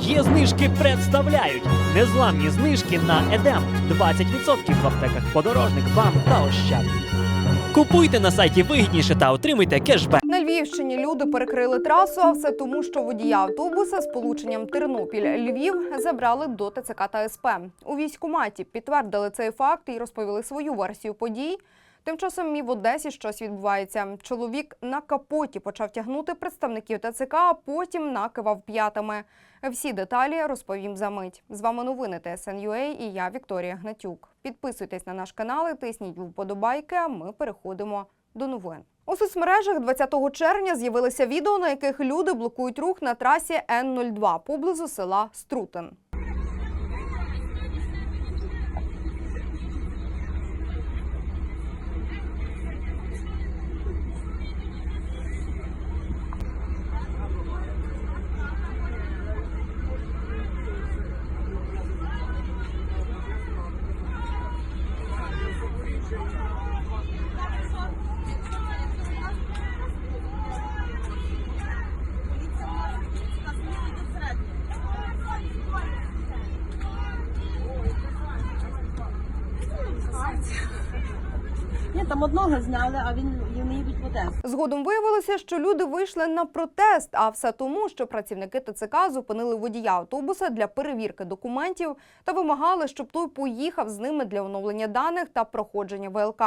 Є знижки представляють незламні знижки на Едем 20% в аптеках подорожник, бам та ощад. Купуйте на сайті вигідніше та отримуйте кешбек. На Львівщині люди перекрили трасу, а все тому, що водія автобуса з полученням Тернопіль-Львів забрали до ТЦК та СП. У військкоматі підтвердили цей факт і розповіли свою версію подій. Тим часом і в Одесі щось відбувається. Чоловік на капоті почав тягнути представників ТЦК, а потім накивав п'ятами. Всі деталі розповім за мить. З вами новини ТСНЮА і я Вікторія Гнатюк. Підписуйтесь на наш канал і тисніть вподобайки. А ми переходимо до новин. У соцмережах 20 червня з'явилися відео, на яких люди блокують рух на трасі Н-02 поблизу села Струтин. Одного зняли, а він вони їдуть в Одесу. Згодом виявилося, що люди вийшли на протест, а все тому, що працівники ТЦК зупинили водія автобуса для перевірки документів та вимагали, щоб той поїхав з ними для оновлення даних та проходження ВЛК.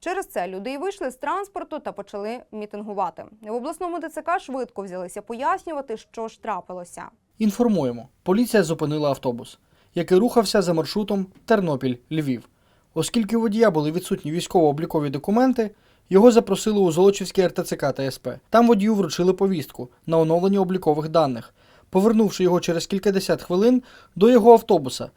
Через це люди й вийшли з транспорту та почали мітингувати. В обласному ТЦК швидко взялися пояснювати, що ж трапилося. Інформуємо, поліція зупинила автобус, який рухався за маршрутом Тернопіль-Львів. Оскільки у водія були відсутні військово-облікові документи, його запросили у Золочівський РТЦК та СП. Там водію вручили повістку на оновлення облікових даних, повернувши його через кількадесят хвилин до його автобуса.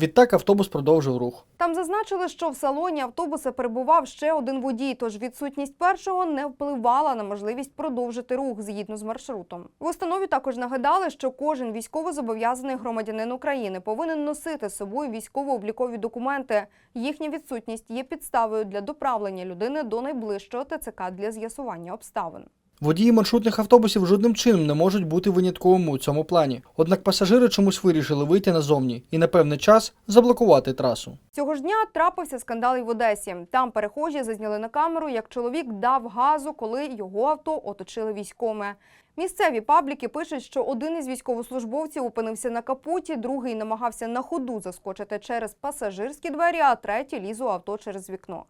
Відтак автобус продовжив рух. Там зазначили, що в салоні автобуса перебував ще один водій, тож відсутність першого не впливала на можливість продовжити рух згідно з маршрутом. В установі також нагадали, що кожен військовозобов'язаний громадянин України повинен носити з собою військово-облікові документи. Їхня відсутність є підставою для доправлення людини до найближчого ТЦК для з'ясування обставин. Водії маршрутних автобусів жодним чином не можуть бути винятковими у цьому плані. Однак пасажири чомусь вирішили вийти назовні і на певний час заблокувати трасу. Цього ж дня трапився скандал і в Одесі. Там перехожі зазняли на камеру, як чоловік дав газу, коли його авто оточили військоми. Місцеві пабліки пишуть, що один із військовослужбовців опинився на капоті, другий намагався на ходу заскочити через пасажирські двері, а третій ліз у авто через вікно.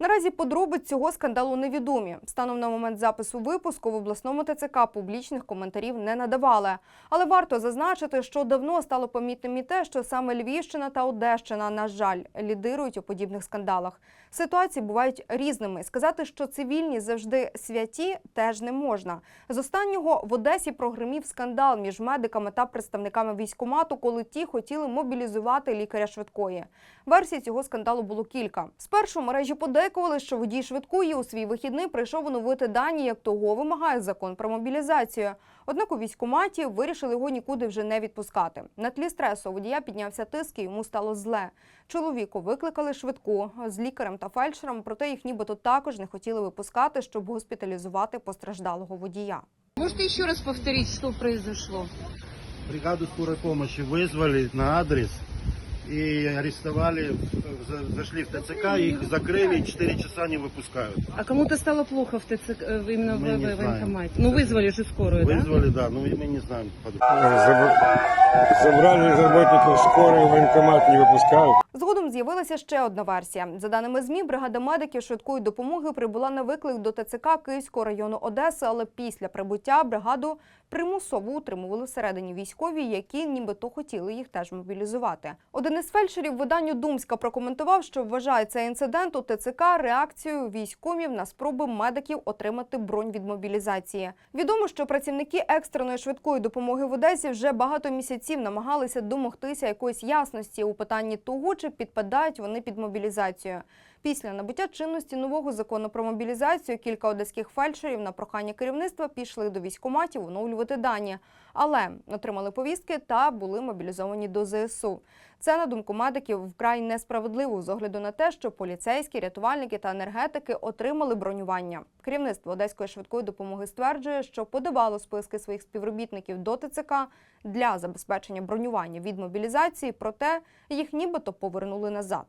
Наразі подробиць цього скандалу невідомі. Станом на момент запису випуску в обласному ТЦК публічних коментарів не надавали. Але варто зазначити, що давно стало помітним і те, що саме Львівщина та Одещина, на жаль, лідирують у подібних скандалах. Ситуації бувають різними. Сказати, що цивільні завжди святі, теж не можна. З останнього в Одесі прогримів скандал між медиками та представниками військкомату, коли ті хотіли мобілізувати лікаря швидкої. Версій цього скандалу було кілька. Спершу мережі подейкували, що водій швидкої у свій вихідний прийшов оновити дані, як того вимагає закон про мобілізацію. Однак у військкоматі вирішили його нікуди вже не відпускати. На тлі стресу водія піднявся тиск і йому стало зле. Чоловіку викликали швидку з лікарем та фельдшером, проте їх нібито також не хотіли випускати, щоб госпіталізувати постраждалого водія. Можете еще раз повторить, что произошло? Бригаду скорой помощи вызвали на адрес и арестовали, за- зашли в ТЦК, их закрыли, 4 часа не выпускают. А кому-то стало плохо в ТЦК, э, именно в, Мы не в- в знаем. военкомате? Ну, вызвали же скорую, да? Вызвали, да, но мы не знаем. подробно. Заб- Забрали работников скорой, в военкомат не выпускают. Згодом з'явилася ще одна версія. За даними ЗМІ, бригада медиків швидкої допомоги прибула на виклик до ТЦК Київського району Одеси, але після прибуття бригаду примусово утримували всередині військові, які нібито хотіли їх теж мобілізувати. Один із фельдшерів виданню Думська прокоментував, що вважає цей інцидент у ТЦК реакцією військомів на спроби медиків отримати бронь від мобілізації. Відомо, що працівники екстреної швидкої допомоги в Одесі вже багато місяців намагалися домогтися якоїсь ясності у питанні того, чи підпадають вони під мобілізацію. Після набуття чинності нового закону про мобілізацію кілька одеських фельдшерів на прохання керівництва пішли до військкоматів оновлювати дані, але отримали повістки та були мобілізовані до ЗСУ. Це, на думку медиків, вкрай несправедливо з огляду на те, що поліцейські, рятувальники та енергетики отримали бронювання. Керівництво одеської швидкої допомоги стверджує, що подавало списки своїх співробітників до ТЦК для забезпечення бронювання від мобілізації, проте їх нібито повернули назад.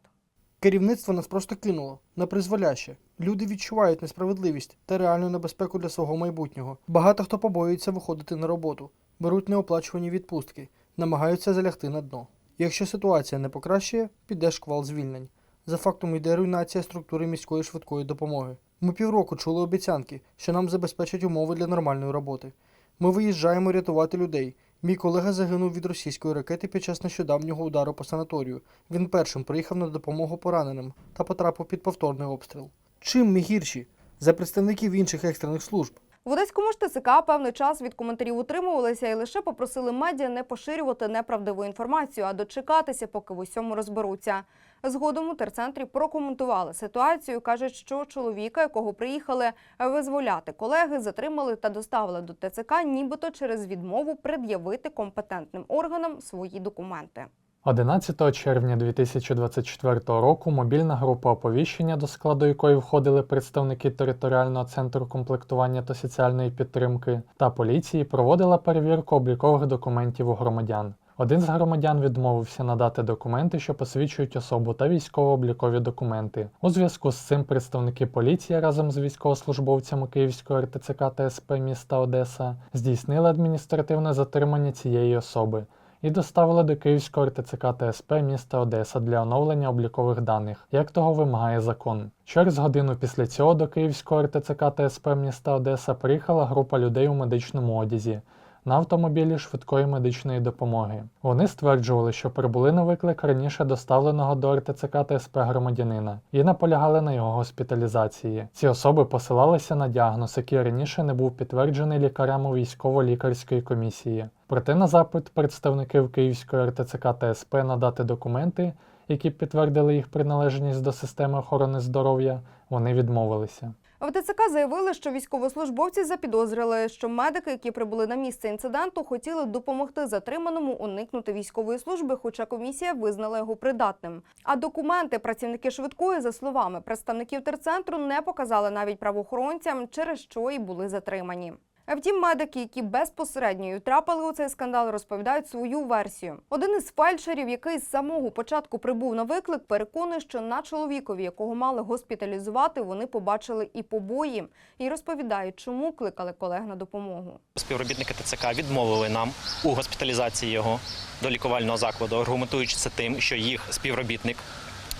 Керівництво нас просто кинуло на призволяще. Люди відчувають несправедливість та реальну небезпеку для свого майбутнього. Багато хто побоюється виходити на роботу, беруть неоплачувані відпустки, намагаються залягти на дно. Якщо ситуація не покращує, піде шквал звільнень. За фактом йде руйнація структури міської швидкої допомоги. Ми півроку чули обіцянки, що нам забезпечать умови для нормальної роботи. Ми виїжджаємо рятувати людей. Мій колега загинув від російської ракети під час нещодавнього удару по санаторію. Він першим приїхав на допомогу пораненим та потрапив під повторний обстріл. Чим ми гірші за представників інших екстрених служб? В Одеському ж певний час від коментарів утримувалися і лише попросили медіа не поширювати неправдиву інформацію, а дочекатися, поки в усьому розберуться. Згодом у терцентрі прокоментували ситуацію. кажуть, що чоловіка, якого приїхали визволяти колеги, затримали та доставили до ТЦК, нібито через відмову пред'явити компетентним органам свої документи. 11 червня 2024 року мобільна група оповіщення, до складу якої входили представники територіального центру комплектування та соціальної підтримки та поліції, проводила перевірку облікових документів у громадян. Один з громадян відмовився надати документи, що посвідчують особу та військово-облікові документи. У зв'язку з цим представники поліції разом з військовослужбовцями Київської РТЦК та СП міста Одеса здійснили адміністративне затримання цієї особи і доставили до Київського РТЦК та СП міста Одеса для оновлення облікових даних, як того вимагає закон. Через годину після цього до Київського РТЦК та СП міста Одеса приїхала група людей у медичному одязі. На автомобілі швидкої медичної допомоги. Вони стверджували, що прибули на виклик раніше доставленого до РТЦК та СП громадянина і наполягали на його госпіталізації. Ці особи посилалися на діагноз, який раніше не був підтверджений лікарям у військово-лікарської комісії. Проте на запит представників Київської РТЦК та СП надати документи, які підтвердили їх приналежність до системи охорони здоров'я, вони відмовилися. В ТЦК заявили, що військовослужбовці запідозрили, що медики, які прибули на місце інциденту, хотіли допомогти затриманому уникнути військової служби, хоча комісія визнала його придатним. А документи працівники швидкої, за словами представників терцентру, не показали навіть правоохоронцям, через що і були затримані. Втім, медики, які безпосередньо трапили у цей скандал, розповідають свою версію. Один із фельдшерів, який з самого початку прибув на виклик, переконує, що на чоловікові, якого мали госпіталізувати, вони побачили і побої, і розповідають, чому кликали колег на допомогу. Співробітники ТЦК відмовили нам у госпіталізації його до лікувального закладу, аргументуючи це тим, що їх співробітник,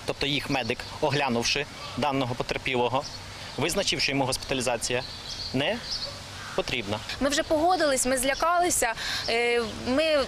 тобто їх медик, оглянувши даного потерпілого, визначив, що йому госпіталізація не потрібна. Ми вже погодились, ми злякалися. е, Ми е,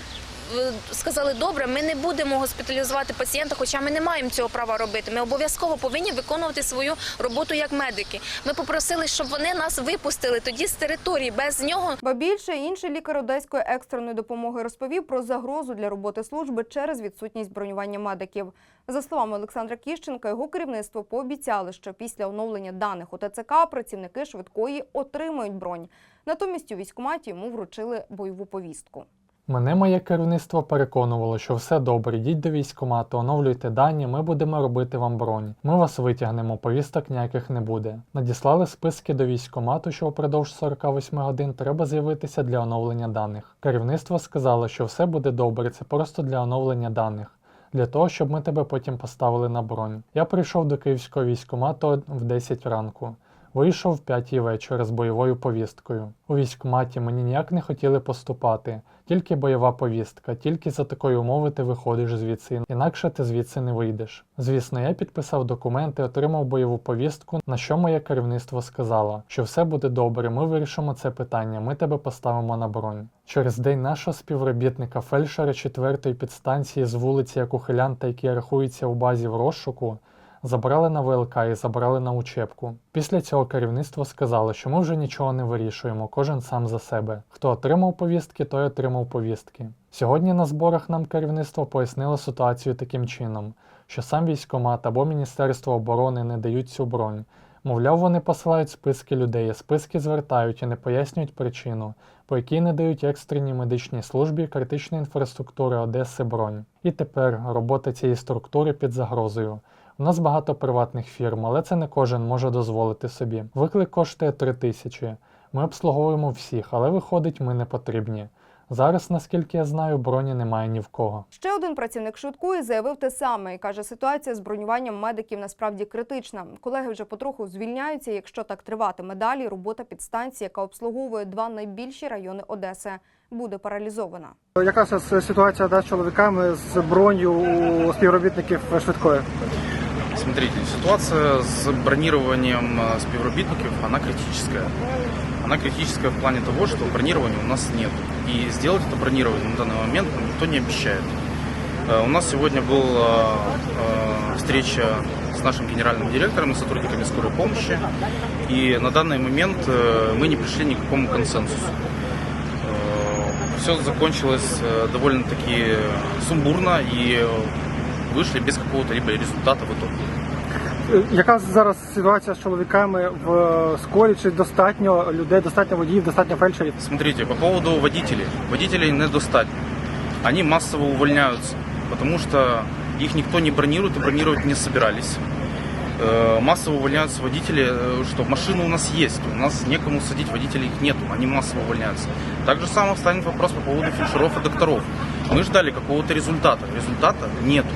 сказали, добре, ми не будемо госпіталізувати пацієнта, хоча ми не маємо цього права робити. Ми обов'язково повинні виконувати свою роботу як медики. Ми попросили, щоб вони нас випустили тоді з території. Без нього Ба більше інший лікар одеської екстреної допомоги розповів про загрозу для роботи служби через відсутність бронювання медиків. За словами Олександра Кіщенка, його керівництво пообіцяли, що після оновлення даних у ТЦК працівники швидкої отримають бронь. Натомість у військкоматі йому вручили бойову повістку. Мене моє керівництво переконувало, що все добре, йдіть до військкомату, оновлюйте дані, ми будемо робити вам бронь. Ми вас витягнемо, повісток ніяких не буде. Надіслали списки до військкомату, що впродовж 48 годин треба з'явитися для оновлення даних. Керівництво сказало, що все буде добре, це просто для оновлення даних. Для того, щоб ми тебе потім поставили на бронь. Я прийшов до київського військкомату в 10 ранку. Вийшов в 5 вечора з бойовою повісткою. У військкоматі мені ніяк не хотіли поступати, тільки бойова повістка, тільки за такої умови ти виходиш звідси, інакше ти звідси не вийдеш. Звісно, я підписав документи, отримав бойову повістку, на що моє керівництво сказало, що все буде добре, ми вирішимо це питання, ми тебе поставимо на бронь. Через день нашого співробітника фельдшера 4-ї підстанції з вулиці як ухилянта, який рахується у базі в розшуку, забрали на ВЛК і забрали на учебку. Після цього керівництво сказало, що ми вже нічого не вирішуємо, кожен сам за себе. Хто отримав повістки, той отримав повістки. Сьогодні на зборах нам керівництво пояснило ситуацію таким чином, що сам військкомат або Міністерство оборони не дають цю бронь. Мовляв, вони посилають списки людей, списки звертають і не пояснюють причину, по якій не дають екстреній медичній службі критичної інфраструктури Одеси бронь. І тепер робота цієї структури під загрозою. У нас багато приватних фірм, але це не кожен може дозволити собі. Виклик коштує 3 тисячі. Ми обслуговуємо всіх, але виходить, ми не потрібні. Зараз, наскільки я знаю, броні немає ні в кого. Ще один працівник швидкої заявив те саме і каже, ситуація з бронюванням медиків насправді критична. Колеги вже потроху звільняються. Якщо так триватиме далі, робота підстанції, яка обслуговує два найбільші райони Одеси, буде паралізована. Яка ситуація да, з чоловіками з бронью у співробітників швидкої? Смотрите, ситуация с бронированием э, співробітників, она критическая. Она критическая в плане того, что бронирования у нас нет. И сделать это бронирование на данный момент нам никто не обещает. Э, У нас сегодня была э, встреча с нашим генеральным директором и сотрудниками скорой помощи. И на данный момент э, мы не пришли ни к какому консенсусу. Все закончилось э, довольно-таки сумбурно и э, вышли без какого-то либо результата в итоге. Яка зараз ситуація з чоловіками в скорі? Чи достатньо людей, достатньо водіїв, достатньо фельдшерів? Смотрите, по поводу водителей. Водителей недостатньо. Они массово увольняются, потому что их никто не бронирует и бронировать не собирались. Э, Массово увольняются водители, э, что машины у нас есть, у нас некому садить, водителей их нету, они массово увольняются. Так же самое встанет вопрос по поводу фельдшеров и докторов. Мы ждали какого-то результата, результата нету.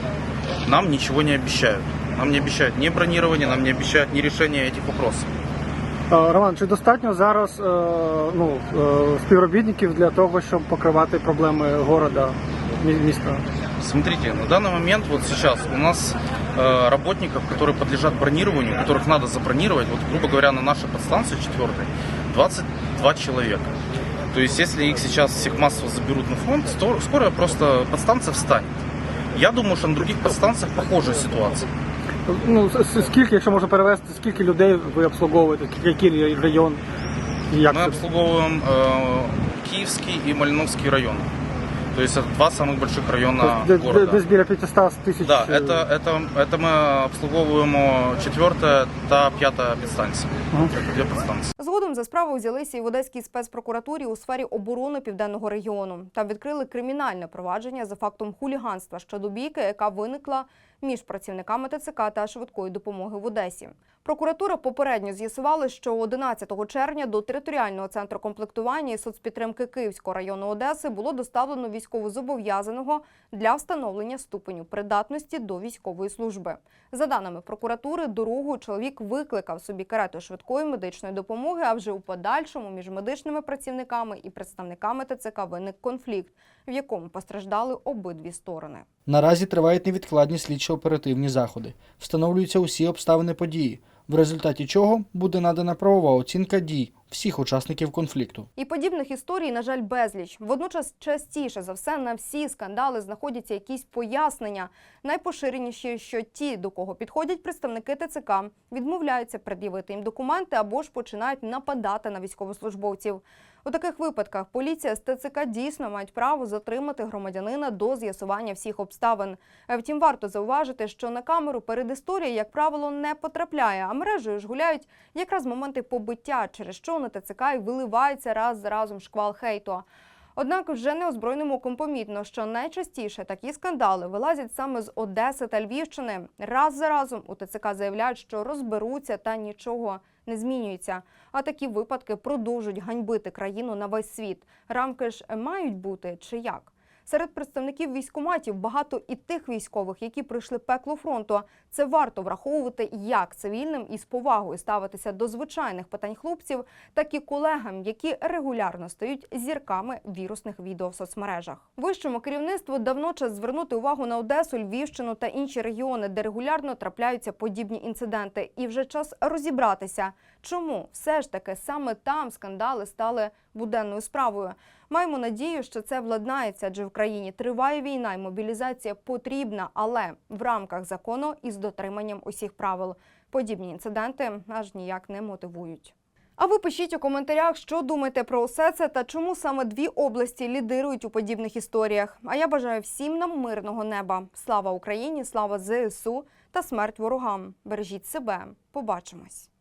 Нам ничего не обещают. Нам не обещают ни бронирование, нам не обещают ни решения этих вопросов. Е, Роман, чи достатньо зараз е, ну, е, співробітників для того, щоб покривати проблеми города, мі- міста? Смотрите, на данный момент вот сейчас у нас э, работников, которые подлежат бронированию, которых надо забронировать, вот грубо говоря, на нашей подстанции четвертой, 22 человека. То есть, если их сейчас всех массово заберут на фронт, то скоро просто подстанция встанет. Я думаю, что на других подстанциях похожая ситуация. Ну, с- с- скільки, якщо можна перевести, скільки людей ви обслуговуєте, який район? І Як Мы це? обслуговываем э, Киевский и Мальновский районы. То есть это два самых больших района Тобто, де- города. де- Десь біля 500 тисяч. Да, е, это, это, это мы обслуговуємо четвертая та п'ята підстанція. Мгм. Дві підстанції. Згодом за справу взялися і в Одеській спецпрокуратурі у сфері оборони південного регіону. Там відкрили кримінальне провадження за фактом хуліганства щодо бійки, яка виникла між працівниками ТЦК та швидкої допомоги в Одесі. Прокуратура попередньо з'ясувала, що 11 червня до територіального центру комплектування і соцпідтримки Київського району Одеси було доставлено військовозобов'язаного для встановлення ступеню придатності до військової служби. За даними прокуратури, дорогу чоловік викликав собі карету швидкої медичної допомоги. А вже у подальшому між медичними працівниками і представниками ТЦК виник конфлікт, в якому постраждали обидві сторони. Наразі тривають невідкладні слідчо-оперативні заходи. Встановлюються усі обставини події, в результаті чого буде надана правова оцінка дій всіх учасників конфлікту. І подібних історій, на жаль, безліч. Водночас, частіше за все, на всі скандали знаходяться якісь пояснення. Найпоширеніші, що ті, до кого підходять представники ТЦК, відмовляються пред'явити їм документи або ж починають нападати на військовослужбовців. У таких випадках поліція з ТЦК дійсно мають право затримати громадянина до з'ясування всіх обставин. Е, Втім, варто зауважити, що на камеру перед історією, як правило, не потрапляє, а мережею ж гуляють якраз моменти побиття, через що на ТЦК і виливається раз за разом шквал хейту. Однак вже неозброєному компомітно, що найчастіше такі скандали вилазять саме з Одеси та Львівщини. Раз за разом у ТЦК заявляють, що розберуться та нічого не змінюється. А такі випадки продовжують ганьбити країну на весь світ. Рамки ж мають бути чи як? Серед представників військоматів багато і тих військових, які пройшли пекло фронту. Це варто враховувати як цивільним і з повагою ставитися до звичайних питань хлопців, так і колегам, які регулярно стають зірками вірусних відео в соцмережах. Вищому керівництву давно час звернути увагу на Одесу, Львівщину та інші регіони, де регулярно трапляються подібні інциденти, і вже час розібратися, чому все ж таки саме там скандали стали буденною справою. Маємо надію, що це владнається, адже в країні триває війна і мобілізація потрібна, але в рамках закону і з дотриманням усіх правил. Подібні інциденти аж ніяк не мотивують. А ви пишіть у коментарях, що думаєте про усе це та чому саме дві області лідирують у подібних історіях. А я бажаю всім нам мирного неба. Слава Україні, слава ЗСУ та смерть ворогам. Бережіть себе. Побачимось.